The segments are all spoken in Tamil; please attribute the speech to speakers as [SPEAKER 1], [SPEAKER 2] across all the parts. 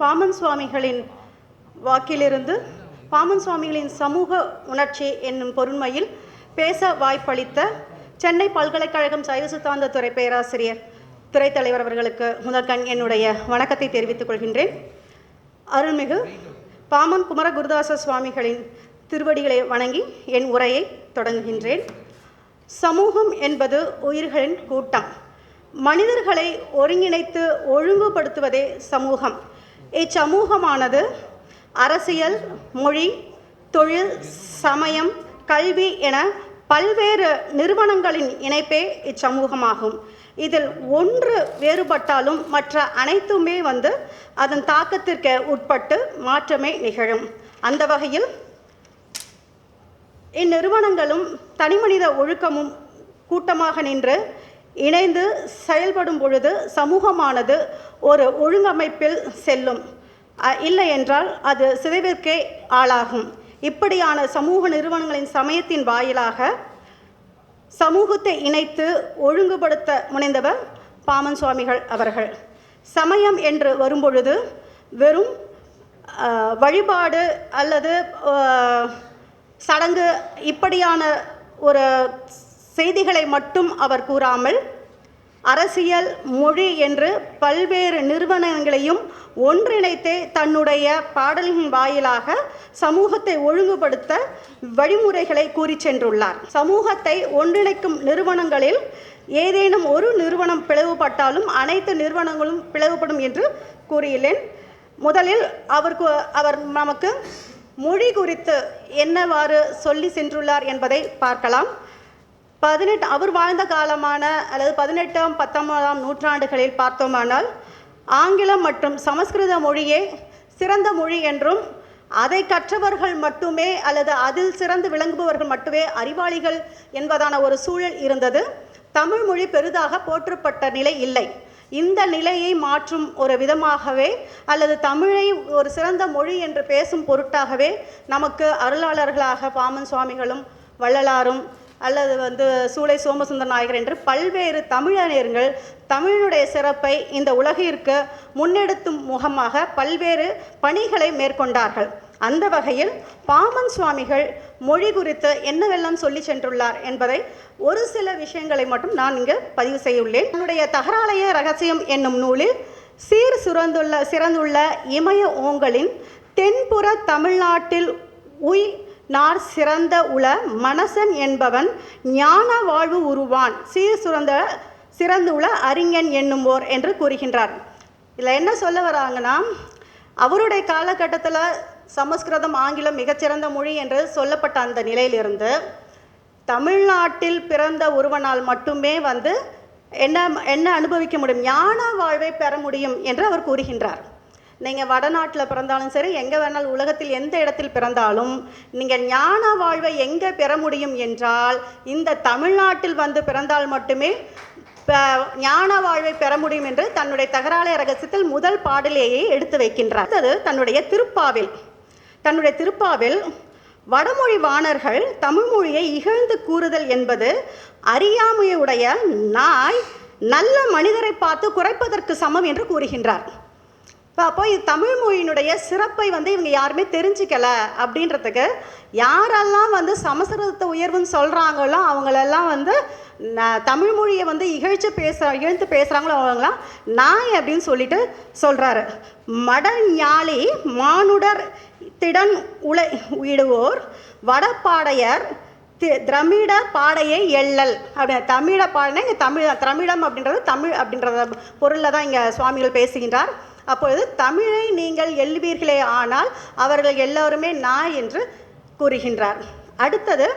[SPEAKER 1] பாமன் சுவாமிகளின் வாக்கிலிருந்து பாமன் சுவாமிகளின் சமூக உணர்ச்சி என்னும் பொருண்மையில் பேச வாய்ப்பளித்த சென்னை பல்கலைக்கழகம் சைவ சித்தாந்த துறை பேராசிரியர் துறைத்தலைவர் அவர்களுக்கு முதற்கண் என்னுடைய வணக்கத்தை தெரிவித்துக் கொள்கின்றேன். அருள்மிகு பாமன் குமர குருதாச சுவாமிகளின் திருவடிகளை வணங்கி என் உரையை தொடங்குகின்றேன். சமூகம் என்பது உயிர்களின் கூட்டம். மனிதர்களை ஒருங்கிணைத்து ஒழுங்குபடுத்துவதே சமூகம். இச்சமூகமானது அரசியல் மொழி தொழில் சமயம் கல்வி என பல்வேறு நிறுவனங்களின் இணைப்பே இச்சமூகமாகும். இதில் ஒன்று வேறுபட்டாலும் மற்ற அனைத்துமே வந்து அதன் தாக்கத்திற்கு உட்பட்டு மாற்றமே நிகழும். அந்த வகையில் இந்நிறுவனங்களும் தனிமனித ஒழுக்கமும் கூட்டமாக நின்று இணைந்து செயல்படும் பொழுது சமூகமானது ஒரு ஒழுங்கமைப்பில் செல்லும். அ- இல்லை என்றால் அது சிதைவிற்கே ஆளாகும். இப்படியான சமூக நிறுவனங்களின் சமயத்தின் வாயிலாக சமூகத்தை இணைத்து ஒழுங்குபடுத்த முனைந்தவர் பாமன் சுவாமிகள் அவர்கள். சமயம் என்று வரும்பொழுது வெறும் வழிபாடு அல்லது சடங்கு இப்படியான ஒரு செய்திகளை மட்டும் அவர் கூறாமல் அரசியல் மொழி என்று பல்வேறு நிறுவனங்களையும் ஒன்றிணைத்தே தன்னுடைய பாடல்களின் வாயிலாக சமூகத்தை ஒழுங்குபடுத்த வழிமுறைகளை கூறி சென்றுள்ளார். சமூகத்தை ஒன்றிணைக்கும் நிறுவனங்களில் ஏதேனும் ஒரு நிறுவனம் பிளவுபட்டாலும் அனைத்து நிறுவனங்களும் பிளவுபடும் என்று கூறியுள்ளேன். முதலில் அவருக்கு அவர் நமக்கு மொழி குறித்து என்னவாறு சொல்லி சென்றுள்ளார் என்பதை பார்க்கலாம். பதினெட்டு அவர் வாழ்ந்த காலமான அல்லது பதினெட்டாம் பத்தொன்பதாம் நூற்றாண்டுகளில் பார்த்தோமானால் ஆங்கிலம் மற்றும் சமஸ்கிருத மொழியே சிறந்த மொழி என்றும் அதை கற்றவர்கள் மட்டுமே அல்லது அதில் சிறந்து விளங்குபவர்கள் மட்டுமே அறிவாளிகள் என்பதான ஒரு சூழல் இருந்தது. தமிழ் மொழி பெரிதாக போற்றப்பட்ட நிலை இல்லை. இந்த நிலையை மாற்றும் ஒரு விதமாகவே அல்லது தமிழை ஒரு சிறந்த மொழி என்று பேசும் பொருட்டாகவே நமக்கு அருளாளர்களாக பாமன் சுவாமிகளும் வள்ளலாரும் அல்லது வந்து சூளை சோமசுந்தர நாயகர் என்று பல்வேறு தமிழறிஞர்கள் தமிழினுடைய சிறப்பை இந்த உலகிற்கு முன்னெடுத்தும் முகமாக பல்வேறு பணிகளை மேற்கொண்டார்கள். அந்த வகையில் பாமன் சுவாமிகள் மொழி குறித்து என்னவெல்லாம் சொல்லி சென்றுள்ளார் என்பதை ஒரு சில விஷயங்களை மட்டும் நான் இங்கு பதிவு செய்துள்ளேன். என்னுடைய தகராலய ரகசியம் என்னும் நூலில் சீர் சுரந்துள்ள சிறந்துள்ள இமய ஓங்கலின் தென்புற தமிழ்நாட்டில் உய் நார் சிறந்த உள மனசன் என்பவன் ஞான வாழ்வு உருவான். சீர் சுரந்த சிறந்துள்ள அறிஞன் என்னும்போர் என்று கூறுகின்றார். இதில் என்ன சொல்ல வராங்கன்னா அவருடைய காலகட்டத்தில் சமஸ்கிருதம் ஆங்கிலம் மிகச்சிறந்த மொழி என்று சொல்லப்பட்ட அந்த நிலையிலிருந்து தமிழ்நாட்டில் பிறந்த ஒருவனால் மட்டுமே வந்து என்ன என்ன அனுபவிக்க முடியும்? ஞான வாழ்வை பெற முடியும் என்று அவர் கூறுகின்றார். நீங்கள் வடநாட்டில் பிறந்தாலும் சரி எங்கே வேணாலும் உலகத்தில் எந்த இடத்தில் பிறந்தாலும் நீங்கள் ஞான வாழ்வை எங்கே பெற முடியும் என்றால் இந்த தமிழ்நாட்டில் வந்து பிறந்தால் மட்டுமே ப- ஞான வாழ்வை பெற முடியும் என்று தன்னுடைய தகராலய ரகசியத்தில் முதல் பாடலேயே எடுத்து வைக்கின்றார். அடுத்தது தன்னுடைய திருப்பாவில். தன்னுடைய திருப்பாவில் வடமொழி வாணர்கள் தமிழ்மொழியை இகழ்ந்து கூறுதல் என்பது அறியாமையுடைய நாய் நல்ல மனிதரை பார்த்து குறைப்பதற்கு சமம் என்று கூறுகின்றார். அப்போ இது தமிழ் மொழியினுடைய சிறப்பை வந்து இவங்க யாருமே தெரிஞ்சுக்கல அப்படின்றதுக்கு யாரெல்லாம் வந்து சமஸ்கிருதத்தை உயர்வுன்னு சொல்கிறாங்களோ அவங்களெல்லாம் வந்து தமிழ் மொழியை வந்து இகழ்ச்சி பேச இகழ்ந்து பேசுகிறாங்களோ அவங்களாம் நாய் அப்படின்னு சொல்லிட்டு சொல்கிறாரு மடன் ஞாலி மானுடர் திடன் உலை இடுவோர் வடப்பாடையர் தி- திரமிட பாடையை எள்ளல் அப்படி தமிழ பாடனா இங்கே தமிழ் திரமிடம் அப்படின்றது தமிழ் அப்படின்றத பொருளில் தான் இங்கே சுவாமிகள் பேசுகின்றார். அப்பொழுது தமிழை நீங்கள் எழுவீர்களே ஆனால் அவர்கள் எல்லோருமே நாய் என்று கூறுகின்றார். அடுத்தது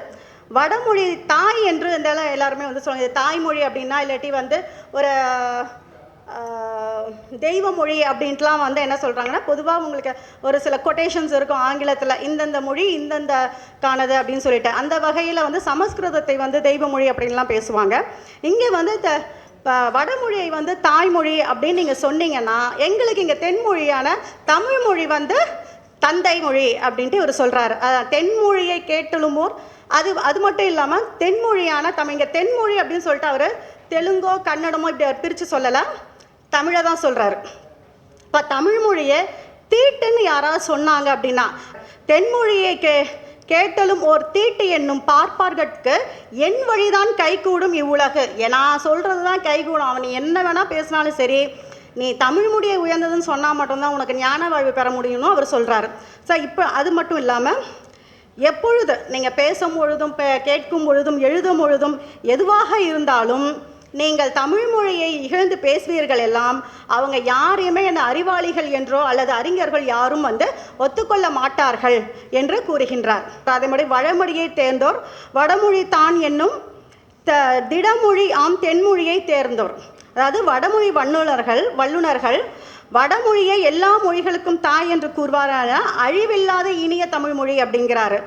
[SPEAKER 1] வடமொழி தாய் என்று இந்த எல்லாருமே வந்து சொல்லுங்க தாய்மொழி அப்படின்னா இல்லாட்டி வந்து ஒரு தெய்வ மொழி அப்படின்ட்டுலாம் வந்து என்ன சொல்கிறாங்கன்னா பொதுவாக உங்களுக்கு ஒரு சில கொட்டேஷன்ஸ் இருக்கும். ஆங்கிலத்தில் இந்தந்த மொழி இந்தந்த காணது அப்படின்னு சொல்லிட்டு. அந்த வகையில் வந்து சமஸ்கிருதத்தை வந்து தெய்வ மொழி அப்படின்லாம் பேசுவாங்க. இங்கே வந்து இந்த இப்போ வடமொழியை வந்து தாய்மொழி அப்படின்னு நீங்கள் சொன்னீங்கன்னா எங்களுக்கு இங்கே தென்மொழியான தமிழ் மொழி வந்து தந்தை மொழி அப்படின்ட்டு இவர் சொல்கிறாரு தென்மொழியை கேட்டலுமோர் அது அது மட்டும் இல்லாமல் தென்மொழியான தமிழ் இங்கே தென்மொழி அப்படின்னு சொல்லிட்டு அவர் தெலுங்கோ கன்னடமோ இப்படி அவர் பிரித்து சொல்லலை தமிழை தான் சொல்கிறாரு இப்போ தமிழ் மொழியை யாராவது சொன்னாங்க அப்படின்னா தென்மொழியை கே கேட்டலும் ஓர் தீட்டு என்னும் பார்ப்பார்கட்கு என் வழிதான் கைகூடும் இவ்வுலகு. ஏ, நான் சொல்கிறது தான் கைகூடும். அவன் என்ன வேணால் பேசினாலும் சரி நீ தமிழ் மொழியை உயர்ந்ததுன்னு சொன்னால் மட்டும்தான் உனக்கு ஞான வாழ்வு பெற முடியும்னு அவர் சொல்கிறாரு ஸோ இப்போ அது மட்டும் இல்லாமல் எப்பொழுது நீங்கள் பேசும் பொழுதும் பே- கேட்கும் பொழுதும் எழுதும் பொழுதும் எதுவாக இருந்தாலும் நீங்கள் தமிழ் மொழியை இகழ்ந்து பேசுவீர்கள் எல்லாம். அவங்க யாரையுமே என்ன அறிவாளிகள் என்றோ அல்லது அறிஞர்கள் யாரும் வந்து ஒத்துக்கொள்ள மாட்டார்கள் என்று கூறுகின்றார். அதே மாதிரி வடமொழியை தேர்ந்தோர் வடமொழி தான் என்னும் த திடமொழி ஆம் தென்மொழியை தேர்ந்தோர். அதாவது வடமொழி வல்லுநர்கள் வல்லுநர்கள் வடமொழியை எல்லா மொழிகளுக்கும் தாய் என்று கூறுவாரான அழிவில்லாத இனிய தமிழ் மொழி அப்படிங்கிறாரு.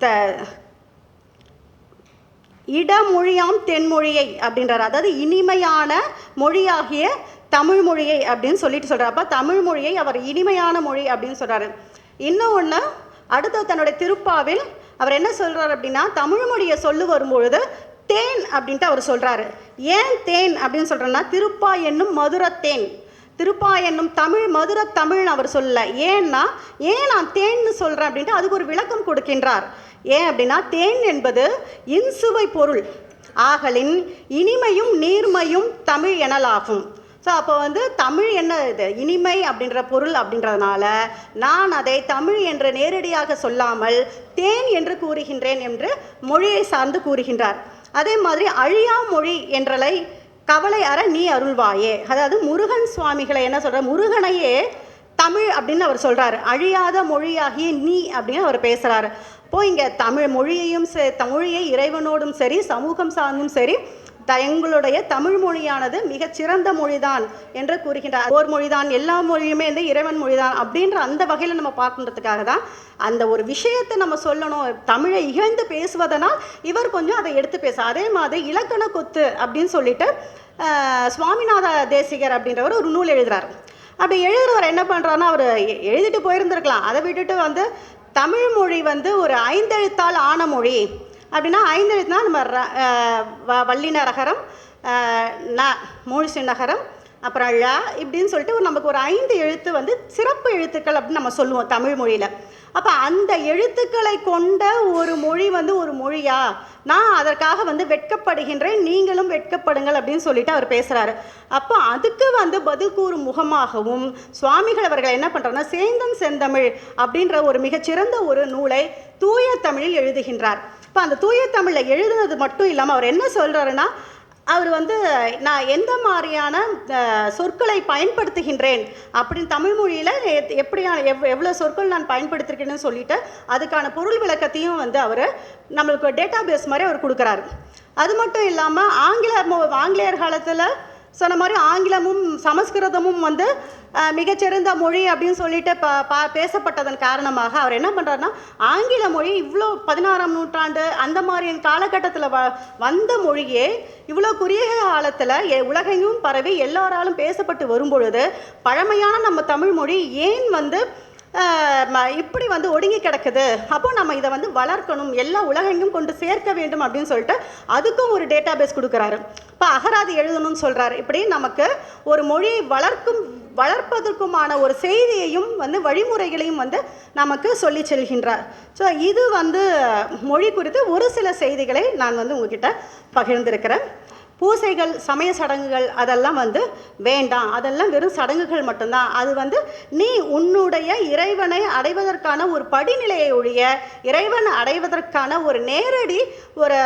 [SPEAKER 1] த இடமொழியாம் தென்மொழியை அப்படின்றார். அதாவது இனிமையான மொழியாகிய தமிழ் மொழியை அப்படின்னு சொல்லிட்டு சொல்கிறார் அப்போ தமிழ் மொழியை அவர் இனிமையான மொழி அப்படின்னு சொல்கிறாரு இன்னும் ஒன்று அடுத்து தன்னுடைய திருப்பாவில் அவர் என்ன சொல்கிறார் அப்படின்னா தமிழ் மொழியை சொல்லு வரும்பொழுது தேன் அப்படின்ட்டு அவர் சொல்கிறாரு ஏன் தேன் அப்படின்னு சொல்கிறேன்னா திருப்பா என்னும் மதுரத்தேன். திருப்பா என்னும் தமிழ் மதுர தமிழ்னு அவர் சொல்ல ஏன்னா ஏன் நான் தேன்னு சொல்கிறேன் அப்படின்ட்டு அதுக்கு ஒரு விளக்கம் கொடுக்கின்றார். ஏன் அப்படின்னா தேன் என்பது இன்சுவை பொருள். ஆகலின் இனிமையும் நீர்மையும் தமிழ் எனலாகும். ஸோ அப்போ வந்து தமிழ் என்ன இது? இனிமை அப்படின்ற பொருள் அப்படின்றதுனால நான் அதை தமிழ் என்று நேரடியாக சொல்லாமல் தேன் என்று கூறுகின்றேன் என்று மொழியை சார்ந்து கூறுகின்றார். அதே மாதிரி அழியா மொழி என்றலை கவலை அற நீ அருள்வாயே. அதாவது முருகன் சுவாமிகளை என்ன சொல்கிற முருகனையே தமிழ் அப்படின்னு அவர் சொல்கிறாரு அழியாத மொழியாகிய நீ அப்படின்னு அவர் பேசுகிறாரு இப்போ இங்கே தமிழ் மொழியையும் ச மொழியை இறைவனோடும் சரி சமூகம் சார்ந்தும் சரி எங்களுடைய தமிழ் மொழியானது மிகச்சிறந்த மொழிதான் என்று கூறுகின்றார். ஓர் மொழிதான் எல்லா மொழியுமே வந்து இறைவன் மொழிதான் அப்படின்ற அந்த வகையில் நம்ம பார்க்கன்றதுக்காக தான் அந்த ஒரு விஷயத்தை நம்ம சொல்லணும். தமிழை இகழ்ந்து பேசுவதனால் இவர் கொஞ்சம் அதை எடுத்து பேச அதே மாதிரி இலக்கண கொத்து அப்படின்னு சொல்லிட்டு சுவாமிநாத தேசிகர் அப்படின்றவர் ஒரு நூல் எழுதுறார். அப்படி எழுதுறவர் என்ன பண்ணுறாருன்னா அவர் எழுதிட்டு போயிருந்திருக்கலாம். அதை விட்டுட்டு வந்து தமிழ் மொழி வந்து ஒரு ஐந்தெழுத்தால் ஆன மொழி. அப்படின்னா ஐந்தெழுத்துனா நம்ம ர- வ- வல்லின ரகரம் ந மூழ்சி நகரம் அப்புறம் ழ இப்படின்னு சொல்லிட்டு ஒரு நமக்கு ஒரு ஐந்து எழுத்து வந்து சிறப்பு எழுத்துக்கள் அப்படின்னு நம்ம சொல்லுவோம் தமிழ் மொழியில். அப்போ அந்த எழுத்துக்களை கொண்ட ஒரு மொழி வந்து ஒரு மொழியா? நான் அதற்காக வந்து வெட்கப்படுகின்றேன் நீங்களும் வெட்கப்படுங்கள் அப்படின்னு சொல்லிட்டு அவர் பேசுகிறாரு அப்போ அதுக்கு வந்து பதில் கூறும் முகமாகவும் சுவாமிகள் அவர்கள் என்ன பண்ணுறாருன்னா சேந்தன் செந்தமிழ் அப்படின்ற ஒரு மிகச்சிறந்த ஒரு நூலை தூய தமிழில் எழுதுகின்றார். இப்போ அந்த தூய தமிழில் எழுதுனது மட்டும் இல்லாமல் அவர் என்ன சொல்கிறாருன்னா அவர் வந்து நான் எந்த மாதிரியான சொற்களை பயன்படுத்துகின்றேன்? அப்படின்னு தமிழ் மொழியில் எப்படியான எவ் எவ்வளோ சொற்கள் நான் பயன்படுத்திருக்கேன்னு சொல்லிட்டு அதுக்கான பொருள் விளக்கத்தையும் வந்து அவர் நம்மளுக்கு டேட்டா பேஸ் மாதிரி அவர் கொடுக்குறாரு. அது மட்டும் இல்லாமல் ஆங்கில மொ- ஆங்கிலேயர் காலத்தில் சொன்ன மாதிரி ஆங்கிலமும் சமஸ்கிருதமும் வந்து மிகச்சிறந்த மொழி அப்படின்னு சொல்லிட்டு ப பா பேசப்பட்டதன் காரணமாக அவர் என்ன பண்ணுறாருன்னா ஆங்கில மொழி இவ்வளோ பதினாறாம் நூற்றாண்டு அந்த மாதிரி காலகட்டத்தில் வ வந்த மொழியே இவ்வளோ குறுகிய காலத்தில் உலகெங்கும் பரவி எல்லாராலும் பேசப்பட்டு வரும்பொழுது பழமையான நம்ம தமிழ் மொழி ஏன் வந்து இப்படி வந்து ஒடுங்கி கிடக்குது. அப்போ நம்ம இதை வந்து வளர்க்கணும் எல்லா உலகெங்கும் கொண்டு சேர்க்க வேண்டும் அப்படின்னு சொல்லிட்டு அதுக்கும் ஒரு டேட்டா பேஸ் கொடுக்குறாரு. இப்போ அகராதி எழுதணும்னு சொல்கிறாரு இப்படி நமக்கு ஒரு மொழியை வளர்க்கும் வளர்ப்பதற்குமான ஒரு செய்தியையும் வந்து வழிமுறைகளையும் வந்து நமக்கு சொல்லி செல்கின்றார். ஸோ இது வந்து மொழி குறித்து ஒரு சில செய்திகளை நான் வந்து உங்ககிட்ட பகிர்ந்திருக்கிறேன். பூசைகள் சமய சடங்குகள் அதெல்லாம் வந்து வேண்டாம். அதெல்லாம் வெறும் சடங்குகள் மட்டும்தான். அது வந்து நீ உன்னுடைய இறைவனை அடைவதற்கான ஒரு படிநிலையை ஒழிய இறைவன் அடைவதற்கான ஒரு நேரடி ஒரு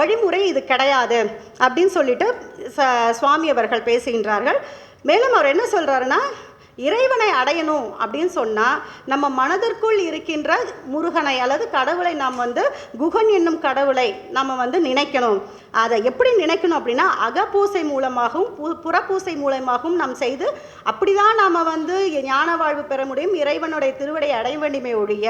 [SPEAKER 1] வழிமுறை இது கிடையாது அப்படின்னு சொல்லிட்டு ச சுவாமி அவர்கள் பேசுகின்றார்கள். மேலும் அவர் என்ன சொல்கிறாருன்னா இறைவனை அடையணும் அப்படின்னு சொன்னால் நம்ம மனதிற்குள் இருக்கின்ற முருகனை அல்லது கடவுளை நாம் வந்து குகன் என்னும் கடவுளை நம்ம வந்து நினைக்கணும். அதை எப்படி நினைக்கணும் அப்படின்னா அகப்பூசை மூலமாகவும் பு புறப்பூசை மூலமாகவும் நாம் செய்து அப்படிதான் நாம் வந்து ஞான வாழ்வு பெற முடியும். இறைவனுடைய திருவடை அடைய வேண்டுமே ஒழிய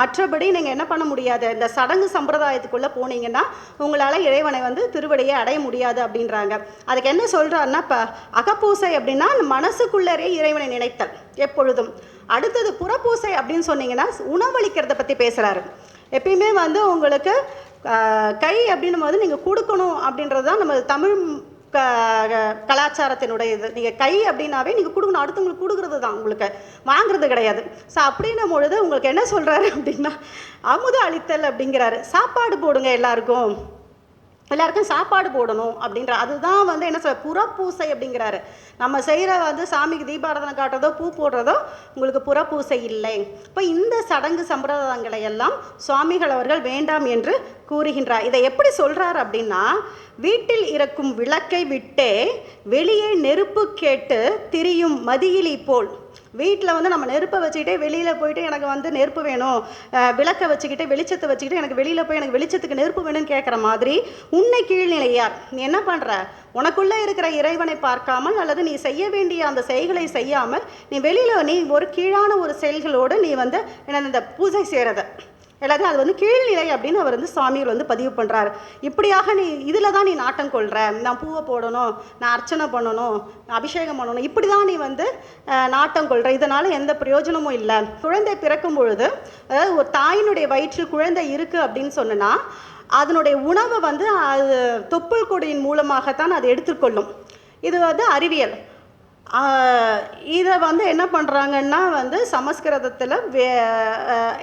[SPEAKER 1] மற்றபடி நீங்கள் என்ன பண்ண முடியாது. இந்த சடங்கு சம்பிரதாயத்துக்குள்ளே போனீங்கன்னா உங்களால் இறைவனை வந்து திருவடியை அடைய முடியாது அப்படின்றாங்க. அதுக்கு என்ன சொல்கிறாருன்னா இப்போ அகப்பூசை அப்படின்னா மனசுக்குள்ளரே இறைவனை நினைத்தல் எப்பொழுதும் அடுத்தது புறப்பூசை அப்படின்னு சொன்னீங்கன்னா உணவளிக்கிறத பற்றி பேசுகிறாரு எப்பயுமே வந்து உங்களுக்கு கை அப்படின்னும் போது நீங்கள் கொடுக்கணும் அப்படின்றது தான் நம்ம தமிழ் க க- கலாச்சாரத்தினுடைய இது நீங்கள் கை அப்படின்னாவே நீங்கள் கொடுக்கணும். அடுத்தவங்களுக்கு கொடுக்குறது தான் உங்களுக்கு. வாங்குறது கிடையாது. ஸோ அப்படின்னும் பொழுது உங்களுக்கு என்ன சொல்கிறாரு அப்படின்னா அமுது அளித்தல் அப்படிங்கிறாரு. சாப்பாடு போடுங்க எல்லாருக்கும். எல்லாருக்கும் சாப்பாடு போடணும் அப்படின்ற அதுதான் வந்து என்ன சொல்ற புறப்பூசை அப்படிங்கிறாரு. நம்ம செய்கிற வந்து சாமிக்கு தீபாராதனை காட்டுறதோ பூ போடுறதோ உங்களுக்கு புறப்பூசை இல்லை. இப்போ இந்த சடங்கு சம்பிரதாயங்களை எல்லாம் சுவாமிகள் அவர்கள் வேண்டாம் என்று கூறுகின்றார். இதை எப்படி சொல்கிறார் அப்படின்னா வீட்டில் இருக்கும் விளக்கை விட்டே வெளியே நெருப்பு கேட்டு திரியும் மதியிலி போல் வீட்டில் வந்து நம்ம நெருப்பை வச்சுக்கிட்டே வெளியில் போயிட்டு எனக்கு வந்து நெருப்பு வேணும் விளக்கை வச்சுக்கிட்டு வெளிச்சத்தை வச்சுக்கிட்டு எனக்கு வெளியில் போய் எனக்கு வெளிச்சத்துக்கு நெருப்பு வேணும்னு கேட்குற மாதிரி உன்னை கீழ்நிலையார். நீ என்ன பண்ணுற உனக்குள்ளே இருக்கிற இறைவனை பார்க்காமல் அல்லது நீ செய்ய வேண்டிய அந்த செயல்களை செய்யாமல் நீ வெளியில் நீ ஒரு கீழான ஒரு செயல்களோடு நீ வந்து என்ன இந்த பூஜை செய்கிறத எல்லாத்தையும் அது வந்து கீழ்நிலை அப்படின்னு அவர் வந்து சுவாமிகள் வந்து பதிவு பண்ணுறாரு இப்படியாக நீ இதில் தான் நீ நாட்டம் கொள்கிற நான் பூவை போடணும் நான் அர்ச்சனை பண்ணணும் நான் அபிஷேகம் பண்ணணும். இப்படி தான் நீ வந்து நாட்டம் கொள்கிற இதனால் எந்த பிரயோஜனமும் இல்லை. குழந்தை பிறக்கும் பொழுது அதாவது ஒரு தாயினுடைய வயிற்றில் குழந்தை இருக்குது அப்படின்னு சொன்னனா அதனுடைய உணவை வந்து அது தொப்புள் கொடியின் மூலமாகத்தான் அது எடுத்துக்கொள்ளும். இது வந்து அறிவியல். இதை வந்து என்ன பண்ணுறாங்கன்னா வந்து சமஸ்கிருதத்தில் வே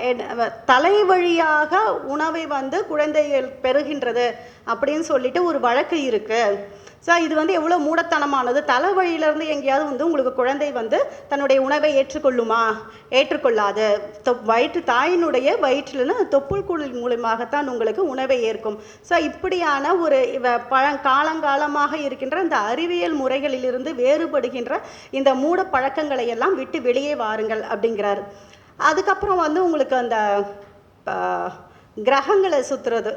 [SPEAKER 1] என்ன- தலை வழியாக உணவை வந்து குழந்தைகள் பெறுகின்றது அப்படின்னு சொல்லிட்டு ஒரு வழக்கு இருக்குது ஸோ இது வந்து எவ்வளோ மூடத்தனமானது? தலை வழியிலேருந்து எங்கேயாவது வந்து உங்களுக்கு குழந்தை வந்து தன்னுடைய உணவை ஏற்றுக்கொள்ளுமா? ஏற்றுக்கொள்ளாது. தொ- வயிற்று தாயினுடைய வயிற்றில் தொப்புள் குழல் மூலமாகத்தான் உங்களுக்கு உணவை ஏற்கும். ஸோ இப்படியான ஒரு பழங்காலங்காலமாக பழங் காலங்காலமாக இருக்கின்ற இந்த அறிவியல் முறைகளிலிருந்து வேறுபடுகின்ற இந்த மூட பழக்கங்களை எல்லாம் விட்டு வெளியே வாருங்கள் அப்படிங்கிறாரு. அதுக்கப்புறம் வந்து உங்களுக்கு அந்த கிரகங்களை சுற்றுறது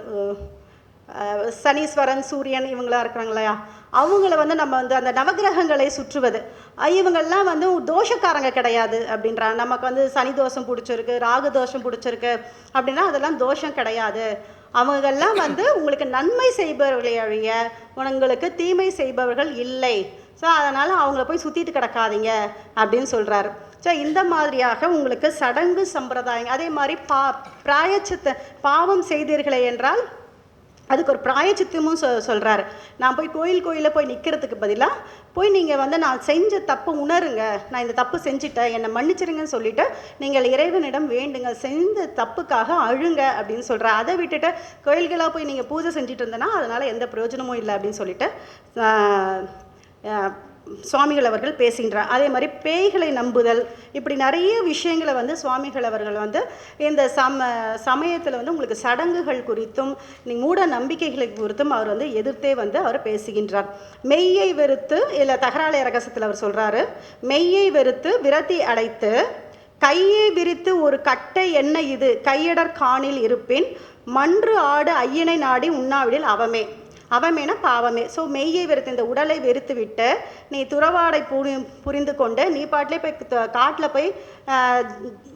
[SPEAKER 1] சனீஸ்வரன் சூரியன் இவங்களாம் இருக்கிறாங்க இல்லையா? அவங்கள வந்து நம்ம வந்து அந்த நவகிரகங்களை சுற்றுவது. இவங்கள்லாம் இவங்கெல்லாம் வந்து தோஷக்காரங்க கிடையாது அப்படின்றாங்க நமக்கு வந்து சனி தோஷம் பிடிச்சிருக்கு ராகு தோஷம் பிடிச்சிருக்கு அப்படின்னா அதெல்லாம் தோஷம் கிடையாது. அவங்கெல்லாம் வந்து உங்களுக்கு நன்மை செய்பவர்களை அழிய உங்களுக்கு தீமை செய்பவர்கள் இல்லை. ஸோ அதனால் அவங்கள போய் சுற்றிட்டு கிடக்காதீங்க அப்படின்னு சொல்கிறாரு ஸோ இந்த மாதிரியாக உங்களுக்கு சடங்கு சம்பிரதாயம் அதே மாதிரி பா பிராயச்சத்தை பாவம் செய்தீர்களே என்றால் அதுக்கு ஒரு பிராயச்சித்தமும் சொ சொல்கிறாரு நான் போய் கோயில் கோயிலில் போய் நிற்கிறதுக்கு பதிலாக போய் நீங்கள் வந்து நான் செஞ்ச தப்பு உணருங்க. நான் இந்த தப்பு செஞ்சுட்டேன். என்னை மன்னிச்சிருங்கன்னு சொல்லிட்டு நீங்கள் இறைவனிடம் வேண்டுங்க. செஞ்ச தப்புக்காக அழுங்க அப்படின்னு சொல்கிறார் அதை விட்டுட்டு கோயில்களாக போய் நீங்கள் பூஜை செஞ்சுட்டு இருந்தேன்னா அதனால் எந்த பிரயோஜனமும் இல்லை அப்படின்னு சொல்லிட்டு சுவாமிகள் அவர்கள் பேசுகின்றார். அதே மாதிரி பேய்களை நம்புதல் இப்படி நிறைய விஷயங்களை வந்து சுவாமிகள் அவர்கள் வந்து இந்த சம சமயத்தில் வந்து உங்களுக்கு சடங்குகள் குறித்தும் நீ மூட நம்பிக்கைகளை குறித்தும் அவர் வந்து எதிர்த்தே வந்து அவர் பேசுகின்றார். மெய்யை வெறுத்து இல்லை தகராளைய ரகசத்தில் அவர் சொல்கிறாரு மெய்யை வெறுத்து விரத்தி அடைத்து கையை விரித்து ஒரு கட்டை என்ன இது? கையடர் காணில் இருப்பின் மன்று ஆடு ஐயனை நாடி உண்ணாவிடில் அவமே. அவமேனா பாவமே. ஸோ மெய்யை வெறுத்து இந்த உடலை வெறுத்து விட்டு நீ துறவாடை புரி புரிந்து கொண்டு நீ பாட்டிலே போய் காட்டில் போய்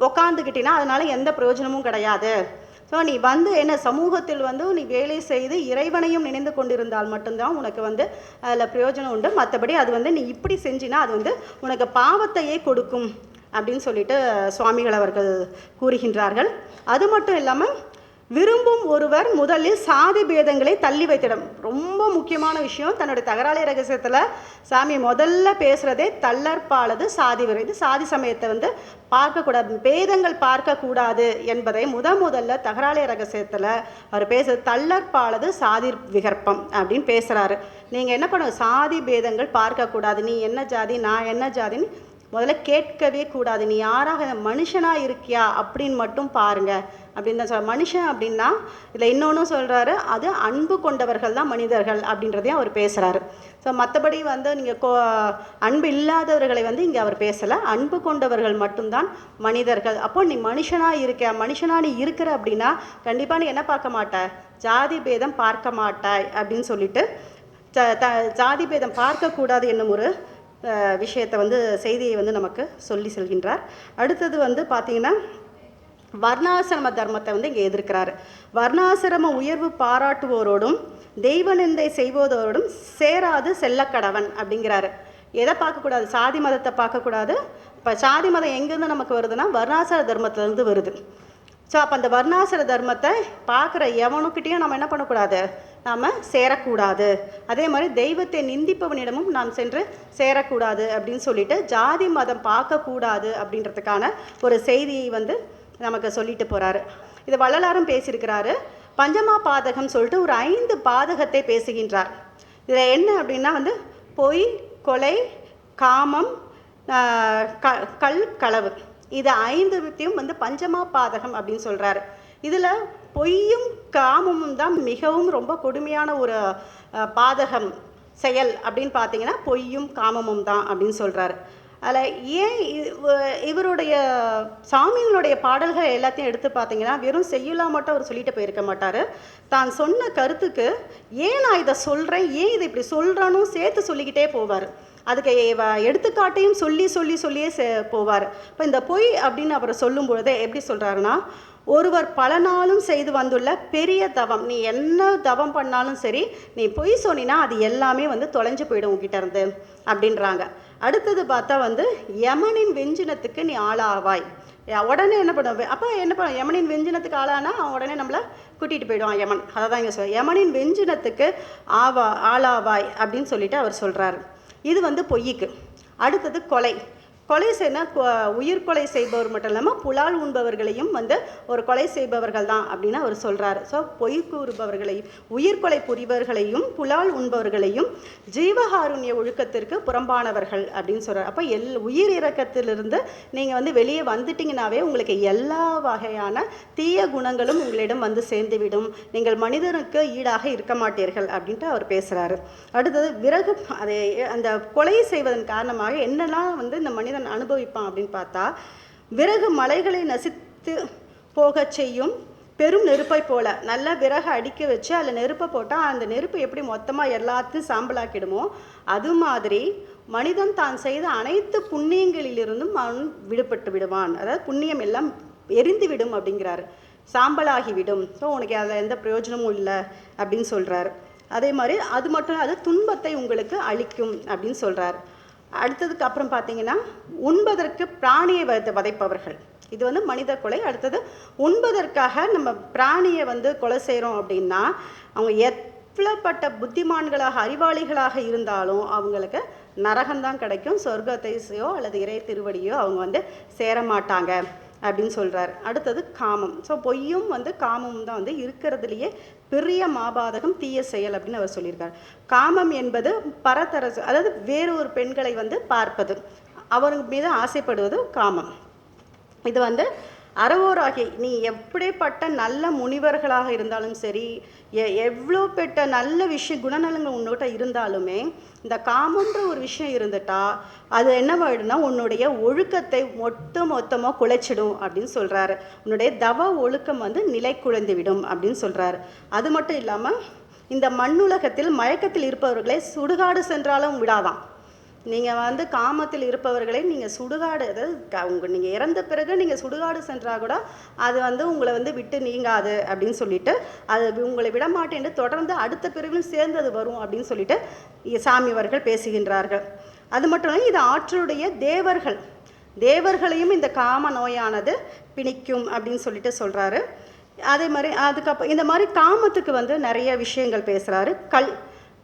[SPEAKER 1] உக்காந்துக்கிட்டினா அதனால் எந்த பிரயோஜனமும் கிடையாது. ஸோ நீ வந்து என்ன சமூகத்தில் வந்து நீ வேலை செய்து இறைவனையும் நினைந்து கொண்டிருந்தால் மட்டும்தான் உனக்கு வந்து அதில் பிரயோஜனம் உண்டு. மற்றபடி அது வந்து நீ இப்படி செஞ்சினா அது வந்து உனக்கு பாவத்தையே கொடுக்கும் அப்படின்னு சொல்லிட்டு சுவாமிகள் அவர்கள் கூறுகின்றார்கள். அது மட்டும் இல்லாமல் விரும்பும் ஒருவர் முதலில் சாதி பேதங்களை தள்ளி வைத்திடும். ரொம்ப முக்கியமான விஷயம். தன்னுடைய தகராளி ரகசியத்தில் சாமி முதல்ல பேசுகிறதே தள்ளற்பாலது சாதி வரை. இது சாதி சமயத்தை வந்து பார்க்கக்கூடாது. பேதங்கள் பார்க்கக்கூடாது என்பதை முத முதல்ல தகராளி ரகசியத்தில் அவர் பேசுறது தள்ளற்பாலது சாதி விகற்பம் அப்படின்னு பேசுகிறாரு நீங்கள் என்ன பண்ணுவோம் சாதி பேதங்கள் பார்க்கக்கூடாது. நீ என்ன ஜாதி? நான் என்ன ஜாதின்னு முதல்ல கேட்கவே கூடாது. நீ யாராக மனுஷனாக இருக்கியா அப்படின்னு மட்டும் பாருங்க. அப்படின்னு தான் சொல்ற மனுஷன் அப்படின்னா இதில் இன்னொன்றும் சொல்கிறாரு அது அன்பு கொண்டவர்கள் தான் மனிதர்கள் அப்படின்றதையும் அவர் பேசுகிறாரு ஸோ மற்றபடி வந்து நீங்கள் கோ அன்பு இல்லாதவர்களை வந்து இங்கே அவர் பேசலை. அன்பு கொண்டவர்கள் மட்டும்தான் மனிதர்கள். அப்போ நீ மனுஷனாக இருக்க மனுஷனாக நீ இருக்கிற அப்படின்னா கண்டிப்பாக நீ என்ன பார்க்க மாட்ட? ஜாதி பேதம் பார்க்க மாட்டாய் அப்படின்னு சொல்லிட்டு ஜாதி பேதம் பார்க்கக்கூடாது என்னும் ஒரு விஷயத்தை வந்து செய்தியை வந்து நமக்கு சொல்லி செல்கின்றார். அடுத்தது வந்து பார்த்தீங்கன்னா வர்ணாசிரம தர்மத்தை வந்து இங்கே எதிர்க்கிறாரு. வர்ணாசிரம உயர்வு பாராட்டுவோரோடும் தெய்வ நிந்தை செய்வதோடும் சேராது செல்லக்கடவன் அப்படிங்கிறாரு. எதை பார்க்கக்கூடாது? சாதி மதத்தை பார்க்கக்கூடாது. இப்போ சாதி மதம் எங்கேருந்து நமக்கு வருதுன்னா வர்ணாசிர தர்மத்திலேருந்து வருது. ஸோ அப்போ அந்த வர்ணாசிர தர்மத்தை பார்க்குற எவனுக்கிட்டேயும் நம்ம என்ன பண்ணக்கூடாது? நாம் சேரக்கூடாது. அதே மாதிரி தெய்வத்தை நிந்திப்பவனிடமும் நாம் சென்று சேரக்கூடாது அப்படின்னு சொல்லிட்டு ஜாதி மதம் பார்க்கக்கூடாது அப்படின்றதுக்கான ஒரு செய்தியை வந்து நமக்கு சொல்லிட்டு போகிறாரு இது வள்ளலாரும் பேசியிருக்கிறாரு. பஞ்சமா பாதகம் சொல்லிட்டு ஒரு ஐந்து பாதகத்தை பேசுகின்றார். இதில் என்ன அப்படின்னா வந்து பொய் கொலை காமம் க கல் களவு. இது ஐந்துத்தையும் வந்து பஞ்சமா பாதகம் அப்படின்னு சொல்கிறாரு இதில் பொய்யும் காமமும் தான் மிகவும் ரொம்ப கொடுமையான ஒரு பாதகம் செயல் அப்படின்னு பார்த்தீங்கன்னா பொய்யும் காமமும் தான் அப்படின்னு சொல்கிறாரு அதில் ஏன் இவ- இவருடைய சாமிகளுடைய பாடல்கள் எல்லாத்தையும் எடுத்து பார்த்தீங்கன்னா வெறும் செய்யுலா மட்டும் அவர் சொல்லிட்டு போயிருக்க மாட்டார். தான் சொன்ன கருத்துக்கு ஏன் நான் இதை சொல்கிறேன் ஏன் இதை இப்படி சொல்கிறேன்னு சேர்த்து சொல்லிக்கிட்டே போவார். அதுக்கு எடுத்துக்காட்டையும் சொல்லி சொல்லி சொல்லியே செ போவார். இப்போ இந்த பொய் அப்படின்னு அவர் சொல்லும்பொழுது எப்படி சொல்கிறாருன்னா ஒருவர் பல நாளும் செய்து வந்துள்ள பெரிய தவம். நீ என்ன தவம் பண்ணாலும் சரி நீ பொய் சொன்னினா அது எல்லாமே வந்து தொலைஞ்சு போயிடும் உங்ககிட்ட இருந்து அப்படின்றாங்க. அடுத்தது பார்த்தா வந்து யமனின் வெஞ்சினத்துக்கு நீ ஆளாவாய். உடனே என்ன பண்ணுவேன் அப்போ என்ன பண்ண யமனின் வெஞ்சினத்துக்கு ஆளானா அவன் உடனே நம்மளை கூட்டிகிட்டு போயிடுவான் யமன். அதை தான் இங்கே சொல்ல யமனின் வெஞ்சினத்துக்கு ஆவா ஆளாவாய் அப்படின்னு சொல்லிட்டு அவர் சொல்கிறாரு இது வந்து பொய்யுக்கு. அடுத்தது கொலை. கொலை செய்யனா உயிர் கொலை செய்பவர் மட்டும் இல்லாமல் புலால் உண்பவர்களையும் வந்து ஒரு கொலை செய்பவர்கள் தான் அப்படின்னு அவர் சொல்கிறார் ஸோ பொய் கூறுபவர்களையும் உயிர் கொலை புரிபவர்களையும் புலால் உண்பவர்களையும் ஜீவகாருண்ய ஒழுக்கத்திற்கு புறம்பானவர்கள் அப்படின்னு சொல்கிறார் அப்போ எல் உயிர் இறக்கத்திலிருந்து நீங்கள் வந்து வெளியே வந்துட்டிங்கனாவே உங்களுக்கு எல்லா வகையான தீய குணங்களும் உங்களிடம் வந்து சேர்ந்துவிடும். நீங்கள் மனிதனுக்கு ஈடாக இருக்க மாட்டீர்கள் அப்படின்ட்டு அவர் பேசுகிறாரு அடுத்தது விறகு அதை அந்த கொலை செய்வதன் காரணமாக என்னெல்லாம் வந்து இந்த மனித மனிதன் அனுபவிப்பான் அப்படின்னு பார்த்தா விறகு மலைகளை நசித்து போகச் செய்யும் பெரும் நெருப்பை போல நல்லா விறகு அடிக்க வச்சு அதில் நெருப்பை போட்டால் அந்த நெருப்பு எப்படி மொத்தமாக எல்லாத்தையும் சாம்பலாக்கிடுமோ அது மாதிரி மனிதன் தான் செய்த அனைத்து புண்ணியங்களிலிருந்தும் அவன் விடுபட்டு விடுவான். அதாவது புண்ணியம் எல்லாம் எரிந்து விடும் அப்படிங்கிறாரு. சாம்பலாகி விடும். ஸோ உனக்கு அதில் எந்த பிரயோஜனமும் இல்லை அப்படின்னு சொல்கிறார் அதே மாதிரி அது மட்டும் அது துன்பத்தை உங்களுக்கு அளிக்கும் அப்படின்னு சொல்கிறார் அடுத்ததுக்கு அப்புறம் பார்த்தீங்கன்னா உண்பதற்கு பிராணியை வத வதைப்பவர்கள். இது வந்து மனித கொலை. அடுத்தது உண்பதற்காக நம்ம பிராணியை வந்து கொலை செய்கிறோம் அப்படின்னா அவங்க எவ்வளோப்பட்ட புத்திமான்களாக அறிவாளிகளாக இருந்தாலும் அவங்களுக்கு நரகம்தான் கிடைக்கும். சொர்க்கத்தையோ அல்லது இறை திருவடியோ அவங்க வந்து சேர மாட்டாங்க அப்படின்னு சொல்கிறார் அடுத்தது காமம். ஸோ பொய்யும் வந்து காமமும் தான் வந்து இருக்கிறதுலையே பெரிய மாபாதகம் தீய செயல் அப்படின்னு அவர் சொல்லியிருக்கார். காமம் என்பது பரதரசு அதாவது வேறொரு பெண்களை வந்து பார்ப்பது அவர் மீது ஆசைப்படுவது காமம். இது வந்து அறவோராகி நீ எப்படிப்பட்ட நல்ல முனிவர்களாக இருந்தாலும் சரி எ எவ்வளோ பெட்ட நல்ல விஷயம் குணநலங்கள் உன்னோட்ட இருந்தாலுமே இந்த காமன்ற ஒரு விஷயம் இருந்துட்டா அது என்னவாயிடும்னா உன்னுடைய ஒழுக்கத்தை மொத்த மொத்தமாக குலைச்சிடும் அப்படின்னு சொல்கிறாரு உன்னுடைய தவ ஒழுக்கம் வந்து நிலை குழந்து விடும் அப்படின்னு சொல்கிறாரு அது மட்டும் இல்லாமல் இந்த மண்ணுலகத்தில் மயக்கத்தில் இருப்பவர்களை சுடுகாடு சென்றாலும் விடாதான் நீங்கள் வந்து காமத்தில் இருப்பவர்களை நீங்கள் சுடுகாடு அதாவது க உங்கள் நீங்கள் இறந்த பிறகு நீங்கள் சுடுகாடு சென்றால் கூட அது வந்து உங்களை வந்து விட்டு நீங்காது அப்படின்னு சொல்லிட்டு அது உங்களை விடமாட்டேன் தொடர்ந்து அடுத்த பிறவிலும் சேர்ந்து அது வரும் அப்படின்னு சொல்லிட்டு சாமி அவர்கள் பேசுகின்றார்கள். அது மட்டும் இல்லை இது ஆற்றலுடைய தேவர்கள். தேவர்களையும் இந்த காம நோயானது பிணிக்கும் அப்படின்னு சொல்லிட்டு சொல்கிறாரு அதே மாதிரி அதுக்கப்புறம் இந்த மாதிரி காமத்துக்கு வந்து நிறைய விஷயங்கள் பேசுகிறாரு கல்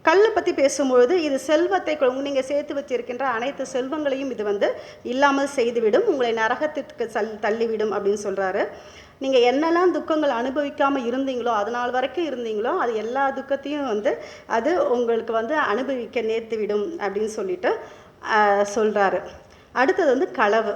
[SPEAKER 1] கல்லை பற்றி பேசும்பொழுது இது செல்வத்தை நீங்கள் சேர்த்து வச்சிருக்கின்ற அனைத்து செல்வங்களையும் இது வந்து இல்லாமல் செய்துவிடும் உங்களை நரகத்திற்கு சல் தள்ளிவிடும் அப்படின்னு சொல்கிறாரு நீங்கள் என்னெல்லாம் துக்கங்கள் அனுபவிக்காமல் இருந்தீங்களோ அதனால் வரைக்கும் இருந்தீங்களோ அது எல்லா துக்கத்தையும் வந்து அது உங்களுக்கு வந்து அனுபவிக்க நேர்த்து விடும் அப்படின்னு சொல்லிட்டு சொல்கிறாரு அடுத்தது வந்து களவு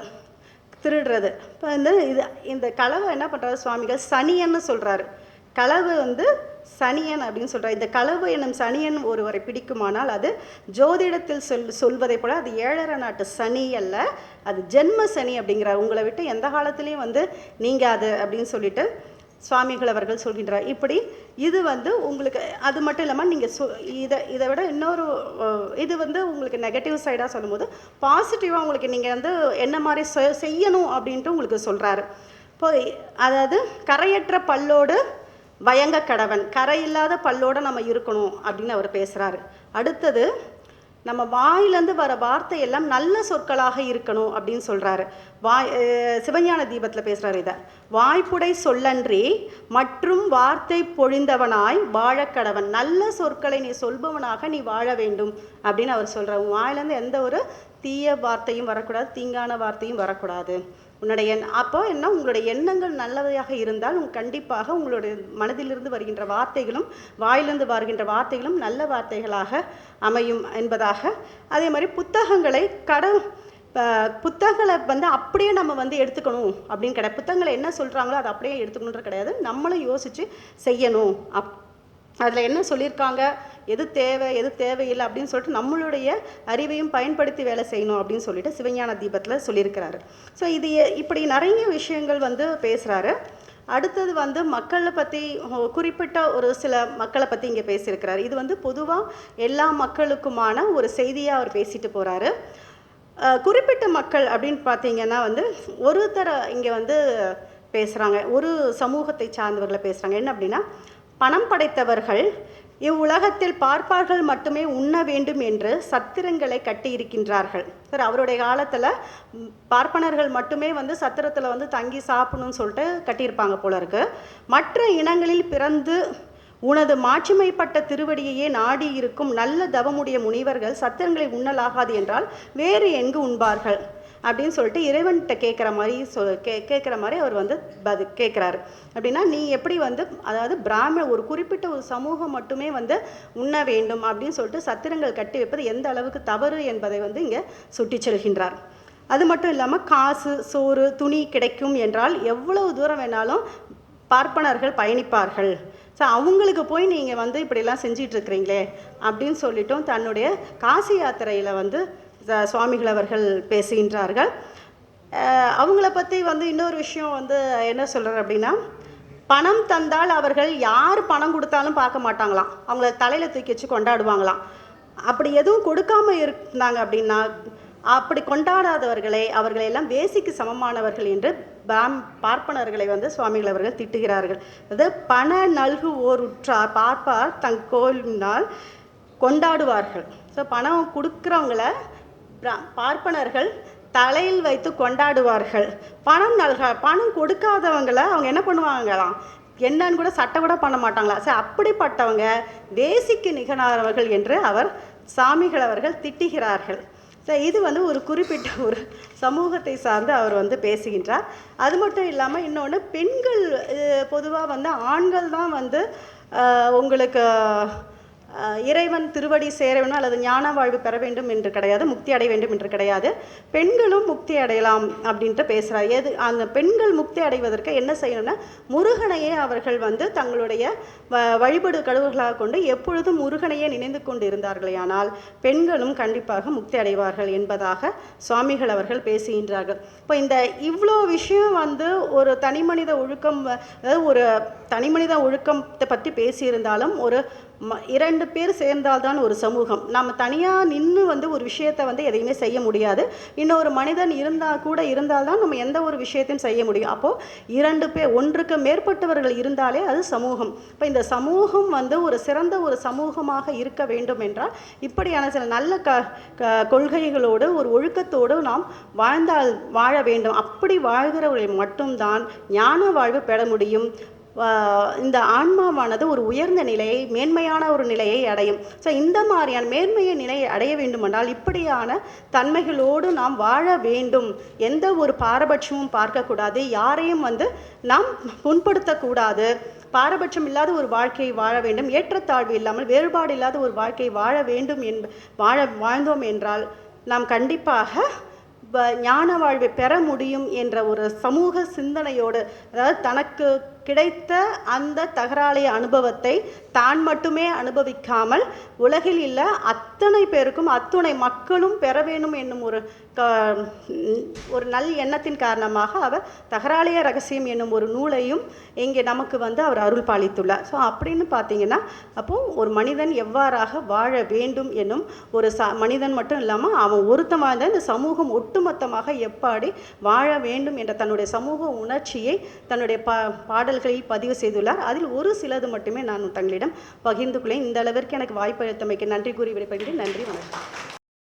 [SPEAKER 1] திருடுறது. இப்போ வந்து இது இந்த களவை என்ன பண்ணுறாரு சுவாமிகள் சனியன்னு சொல்கிறாரு களவு வந்து சனியன் அப்படின்னு சொல்கிறார் இந்த களவு எனும் சனியன் ஒருவரை பிடிக்குமானால் அது ஜோதிடத்தில் சொல் சொல்வதை போல அது ஏழரை நாட்டு சனி அல்ல அது ஜென்ம சனி அப்படிங்கிறார் உங்களை விட்டு எந்த காலத்துலேயும் வந்து நீங்கள் அது அப்படின்னு சொல்லிட்டு சுவாமிகள் அவர்கள் சொல்கின்றார். இப்படி இது வந்து உங்களுக்கு அது மட்டும் இல்லாமல் நீங்கள் சொ இதை இதை விட இன்னொரு இது வந்து உங்களுக்கு நெகட்டிவ் சைடாக சொல்லும்போது பாசிட்டிவாக உங்களுக்கு நீங்கள் வந்து என்ன மாதிரி செ- செய்யணும் அப்படின்ட்டு உங்களுக்கு சொல்கிறாரு இப்போ அதாவது கரையற்ற பல்லோடு வயங்க கடவன் கரை இல்லாத பல்லோட நம்ம இருக்கணும் அப்படின்னு அவர் பேசுகிறாரு அடுத்தது நம்ம வாயிலேருந்து வர வார்த்தை எல்லாம் நல்ல சொற்களாக இருக்கணும் அப்படின்னு சொல்கிறாரு வாய் சிவஞான தீபத்தில் பேசுகிறாரு இதை. வாய்ப்புடை சொல்லன்றி மற்றும் வார்த்தை பொழிந்தவனாய் வாழக்கடவன் நல்ல சொற்களை நீ சொல்பவனாக நீ வாழ வேண்டும் அப்படின்னு அவர் சொல்கிறார் உன் வாயிலேருந்து எந்த ஒரு தீய வார்த்தையும் வரக்கூடாது தீங்கான வார்த்தையும் வரக்கூடாது. உன்னுடைய எண் அப்போ என்ன? உங்களுடைய எண்ணங்கள் நல்லவையாக இருந்தால் கண்டிப்பாக உங்களுடைய மனதிலிருந்து வருகின்ற வார்த்தைகளும் வாயிலிருந்து வருகின்ற வார்த்தைகளும் நல்ல வார்த்தைகளாக அமையும் என்பதாக. அதே மாதிரி புத்தகங்களை கட புத்தகங்களை வந்து அப்படியே நம்ம வந்து எடுத்துக்கணும் அப்படின்னு கிடையாது. புத்தகங்களை என்ன சொல்கிறாங்களோ அதை அப்படியே எடுத்துக்கணுன்ற கிடையாது. நம்மளும் யோசித்து செய்யணும். அப் அதில் என்ன சொல்லியிருக்காங்க? எது தேவை எது தேவையில்லை அப்படின்னு சொல்லிட்டு நம்மளுடைய அறிவையும் பயன்படுத்தி வேலை செய்யணும் அப்படின்னு சொல்லிட்டு சிவஞான தீபத்தில் சொல்லியிருக்கிறாரு. ஸோ இது இப்படி நிறைய விஷயங்கள் வந்து பேசுகிறாரு அடுத்தது வந்து மக்களை பற்றி குறிப்பிட்ட ஒரு சில மக்களை பற்றி இங்கே பேசியிருக்கிறாரு. இது வந்து பொதுவாக எல்லா மக்களுக்குமான ஒரு செய்தியாக அவர் பேசிட்டு போகிறாரு குறிப்பிட்ட மக்கள் அப்படின்னு பார்த்தீங்கன்னா வந்து ஒருத்தர இங்கே வந்து பேசுகிறாங்க ஒரு சமூகத்தை சார்ந்தவர்களை பேசுகிறாங்க என்ன அப்படின்னா பணம் படைத்தவர்கள் இவ்வுலகத்தில் பார்ப்பார்கள் மட்டுமே உண்ண வேண்டும் என்று சத்திரங்களை கட்டியிருக்கின்றார்கள். சார் அவருடைய காலத்தில் பார்ப்பனர்கள் மட்டுமே வந்து சத்திரத்தில் வந்து தங்கி சாப்பிடணும்னு சொல்லிட்டு கட்டியிருப்பாங்க போல இருக்கு. மற்ற இனங்களில் பிறந்து உனது மாட்சிமைப்பட்ட திருவடியையே நாடி இருக்கும் நல்ல தவமுடைய முனிவர்கள் சத்திரங்களை உண்ணலாகாது என்றால் வேறு எங்கு உண்பார்கள்? அப்படின்னு சொல்லிட்டு இறைவன்கிட்ட கேட்குற மாதிரி சொ கே கேட்குற மாதிரி அவர் வந்து பது கேட்குறாரு அப்படின்னா நீ எப்படி வந்து அதாவது பிராமண ஒரு குறிப்பிட்ட ஒரு சமூகம் மட்டுமே வந்து உண்ண வேண்டும் அப்படின்னு சொல்லிட்டு சத்திரங்கள் கட்டி வைப்பது எந்த அளவுக்கு தவறு என்பதை வந்து இங்கே சுட்டிச் செல்கின்றார். அது மட்டும் இல்லாமல் காசு சோறு துணி கிடைக்கும் என்றால் எவ்வளவு தூரம் வேணாலும் பார்ப்பனர்கள் பயணிப்பார்கள். ஸோ அவங்களுக்கு போய் நீங்கள் வந்து இப்படிலாம் செஞ்சிட்ருக்கிறீங்களே அப்படின்னு சொல்லிட்டும் தன்னுடைய காசி யாத்திரையில் வந்து சுவாமிகள் அவர்கள் பேசுகின்றார்கள். அவங்கள பற்றி வந்து இன்னொரு விஷயம் வந்து என்ன சொல்கிறார் அப்படின்னா பணம் தந்தால் அவர்கள் யார் பணம் கொடுத்தாலும் பார்க்க மாட்டாங்களாம். அவங்கள தலையில் தூக்கி வச்சு கொண்டாடுவாங்களாம். அப்படி எதுவும் கொடுக்காமல் இருந்தாங்க அப்படின்னா அப்படி கொண்டாடாதவர்களை அவர்களை எல்லாம் வேசிக்கு சமமானவர்கள் என்று பாம் பார்ப்பனர்களை வந்து சுவாமிகள் அவர்கள் திட்டுகிறார்கள். அதாவது பண நல்கு ஓர் உற்றார் பார்ப்பார் தங் கோயிலினால் கொண்டாடுவார்கள். ஸோ பணம் கொடுக்குறவங்கள பார்ப்பனர்கள் தலையில் வைத்து கொண்டாடுவார்கள். பணம் நல்க பணம் கொடுக்காதவங்களை அவங்க என்ன பண்ணுவாங்களாம்? என்னன்னு கூட சட்டை கூட பண்ண மாட்டாங்களா சரி அப்படிப்பட்டவங்க தேசிக்கு நிகழானவர்கள் என்று அவர் சாமிகள் அவர்கள் திட்டுகிறார்கள். ஸோ இது வந்து ஒரு குறிப்பிட்ட ஒரு சமூகத்தை சார்ந்து அவர் வந்து பேசுகின்றார். அது மட்டும் இல்லாமல் இன்னொன்று பெண்கள் பொதுவாக வந்து ஆண்கள் தான் வந்து உங்களுக்கு இறைவன் திருவடி சேர வேண்டும் அல்லது ஞான வாழ்வு பெற வேண்டும் என்று கிடையாது முக்தி அடைய வேண்டும் என்று கிடையாது. பெண்களும் முக்தி அடையலாம் அப்படின்ட்டு பேசுகிறார் எது அந்த பெண்கள் முக்தி அடைவதற்கு என்ன செய்யணும்னா முருகனையே அவர்கள் வந்து தங்களுடைய வ- வழிபடு கழுவுகளாக கொண்டு எப்பொழுதும் முருகனையே நினைந்து கொண்டு இருந்தார்களேயானால் பெண்களும் கண்டிப்பாக முக்தி அடைவார்கள் என்பதாக சுவாமிகள் அவர்கள் பேசுகின்றார்கள். இப்போ இந்த இவ்வளோ விஷயம் வந்து ஒரு தனிமனித ஒழுக்கம் அதாவது ஒரு தனிமனித ஒழுக்கத்தை பற்றி பேசியிருந்தாலும் ஒரு இரண்டு பேர் சேர்ந்தால்தான் ஒரு சமூகம். நம்ம தனியாக நின்று வந்து ஒரு விஷயத்தை வந்து எதையுமே செய்ய முடியாது. இன்னொரு மனிதன் இருந்தால் கூட இருந்தால்தான் நம்ம எந்த ஒரு விஷயத்தையும் செய்ய முடியும். அப்போது இரண்டு பேர் ஒன்றுக்கு மேற்பட்டவர்கள் இருந்தாலே அது சமூகம். இப்போ இந்த சமூகம் வந்து ஒரு சிறந்த ஒரு சமூகமாக இருக்க வேண்டும் என்றால் இப்படியான சில நல்ல க க- கொள்கைகளோடு ஒரு ஒழுக்கத்தோடு நாம் வாழ்ந்தால் வாழ வேண்டும். அப்படி வாழ்கிறவர்கள் மட்டும்தான் ஞான வாழ்வு பெற முடியும். இந்த ஆன்மாவானது ஒரு உயர்ந்த நிலையை மேன்மையான ஒரு நிலையை அடையும். ஸோ இந்த மாதிரியான மேன்மைய நிலையை அடைய வேண்டுமென்றால் இப்படியான தன்மைகளோடு நாம் வாழ வேண்டும். எந்த ஒரு பாரபட்சமும் பார்க்கக்கூடாது. யாரையும் வந்து நாம் புண்படுத்தக்கூடாது. பாரபட்சம் இல்லாத ஒரு வாழ்க்கையை வாழ வேண்டும். ஏற்றத்தாழ்வு இல்லாமல் வேறுபாடு இல்லாத ஒரு வாழ்க்கையை வாழ வேண்டும் என்ப வாழ வாழ்ந்தோம் என்றால் நாம் கண்டிப்பாக வ- ஞான வாழ்வை பெற முடியும் என்ற ஒரு சமூக சிந்தனையோடு அதாவது தனக்கு கிடைத்த அந்த தகராளைய அனுபவத்தை தான் மட்டுமே அனுபவிக்காமல் உலகில் இல்லை அத்தனை பேருக்கும் அத்துணை மக்களும் பெற வேண்டும் என்னும் ஒரு க- ஒரு நல் எண்ணத்தின் காரணமாக அவர் தகராளைய ரகசியம் என்னும் ஒரு நூலையும் இங்கே நமக்கு வந்து அவர் அருள் பாலித்துள்ளார். ஸோ அப்படின்னு பார்த்தீங்கன்னா அப்போது ஒரு மனிதன் எவ்வாறாக வாழ வேண்டும் என்னும் ஒரு ச மனிதன் மட்டும் இல்லாமல் அவன் ஒருத்தமாக இருந்தால் இந்த சமூகம் ஒட்டுமொத்தமாக எப்பாடி வாழ வேண்டும் என்ற தன்னுடைய சமூக உணர்ச்சியை தன்னுடைய பா பாடல் பாடல்களில் பதிவு செய்துள்ளார். அதில் ஒரு சிலது மட்டுமே நான் தங்களிடம் பகிர்ந்து கொள்ளேன் இந்த அளவிற்கு எனக்கு வாய்ப்பு அளித்தமைக்கு நன்றி கூறி விடைபெறுகிறேன். நன்றி வணக்கம்.